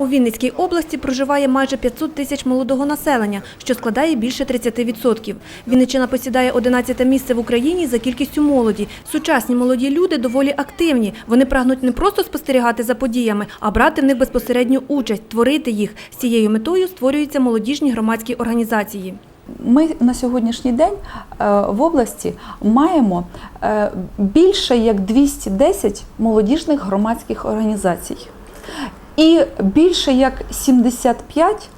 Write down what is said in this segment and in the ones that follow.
У Вінницькій області проживає майже 500 тисяч молодого населення, що складає більше 30%. Вінниччина посідає 11 місце в Україні за кількістю молоді. Сучасні молоді люди доволі активні. Вони прагнуть не просто спостерігати за подіями, а брати в них безпосередню участь, творити їх. З цією метою створюються молодіжні громадські організації. Ми на сьогоднішній день е, в області маємо е, більше як 210 молодіжних громадських організацій. І більше як 75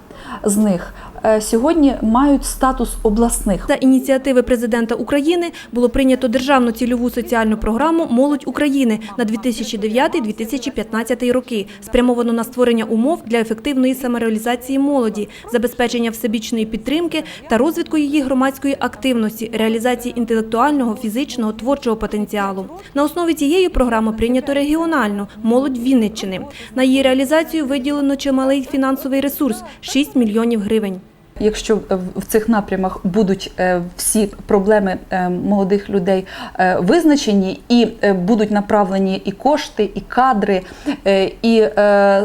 з них сьогодні мають статус обласних. За ініціативи президента України було прийнято державну цільову соціальну програму Молодь України на 2009-2015 роки, спрямовану на створення умов для ефективної самореалізації молоді, забезпечення всебічної підтримки та розвитку її громадської активності, реалізації інтелектуального, фізичного, творчого потенціалу. На основі цієї програми прийнято регіональну молодь Вінниччини. На її реалізацію виділено чималий фінансовий ресурс 6 мільйонів гривень. Якщо в цих напрямах будуть е, всі проблеми е, молодих людей е, визначені і будуть направлені і кошти, і кадри, і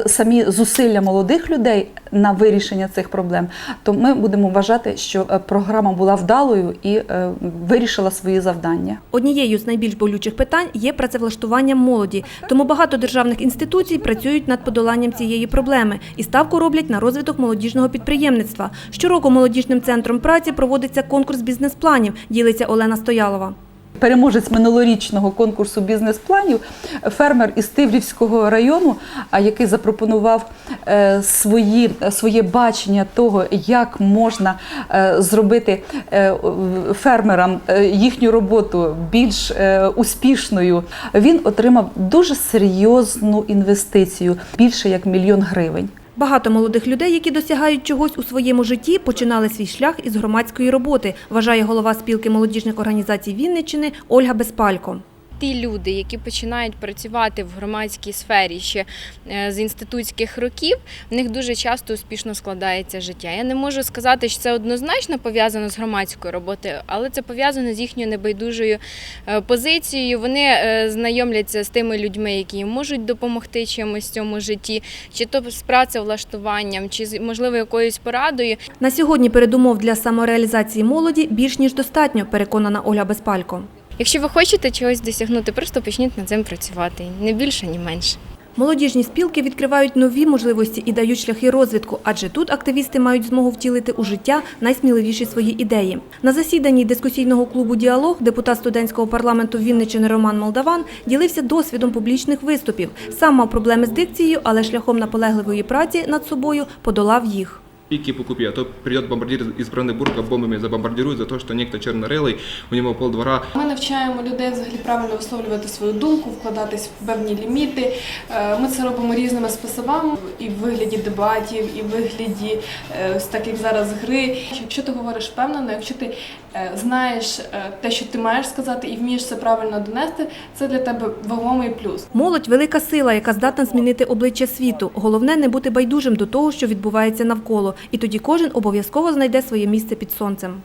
самі зусилля молодих людей на вирішення цих проблем, то ми будемо вважати, що е, програма була вдалою і е, вирішила свої завдання. Однією з найбільш болючих питань є працевлаштування молоді. Тому багато державних інституцій працюють над подоланням цієї проблеми і ставку роблять на розвиток молодіжного підприємництва. Щороку молодіжним центром праці проводиться конкурс бізнес-планів, ділиться Олена Стоялова. Переможець минулорічного конкурсу бізнес-планів, фермер із Тиврівського району, який запропонував е, свої, своє бачення того, як можна е, зробити е, фермерам їхню роботу більш успішною. Він отримав дуже серйозну інвестицію, більше як мільйон гривень. Багато молодих людей, які досягають чогось у своєму житті, починали свій шлях із громадської роботи, вважає голова спілки молодіжних організацій Вінниччини Ольга Безпалько. Ті люди, які починають працювати в громадській сфері ще е, з інститутських років, в них дуже часто успішно складається життя. Я не можу сказати, що це однозначно пов'язано з громадською роботою, але це пов'язано з їхньою небайдужою е, позицією. Вони е, знайомляться з тими людьми, які їм можуть допомогти чимось в цьому житті, чи то з працевлаштуванням, чи з можливо якоюсь порадою. На сьогодні передумов для самореалізації молоді більш ніж достатньо, переконана Ольга Безпалько. Якщо ви хочете чогось досягнути, просто почніть над цим працювати. Не більше, ні менше. Молодіжні спілки відкривають нові можливості і дають шляхи розвитку, адже тут активісти мають змогу втілити у життя найсміливіші свої ідеї. На засіданні дискусійного клубу Діалог депутат студентського парламенту Вінниччини Роман Молдаван ділився досвідом публічних виступів. Сам мав проблеми з дикцією, але шляхом наполегливої праці над собою подолав їх. Пики по купе, а то придет бомбардир из Бранденбурга, бомбами забомбардирует за то, что некто чернорелый, у него полдвора Ми навчаємо людей взагалі правильно висловлювати свою думку, вкладатись в певні ліміти. Е, Ми це робимо різними способами і в вигляді дебатів, і в вигляді е, ось так як зараз гри. Якщо ти говориш впевнено, якщо ти е, знаєш е, те, що ти маєш сказати, і вмієш це правильно донести, це для тебе вагомий плюс. Молодь велика сила, яка здатна змінити обличчя світу. Головне не бути байдужим до того, що відбувається навколо, і тоді кожен обов'язково знайде своє місце під сонцем.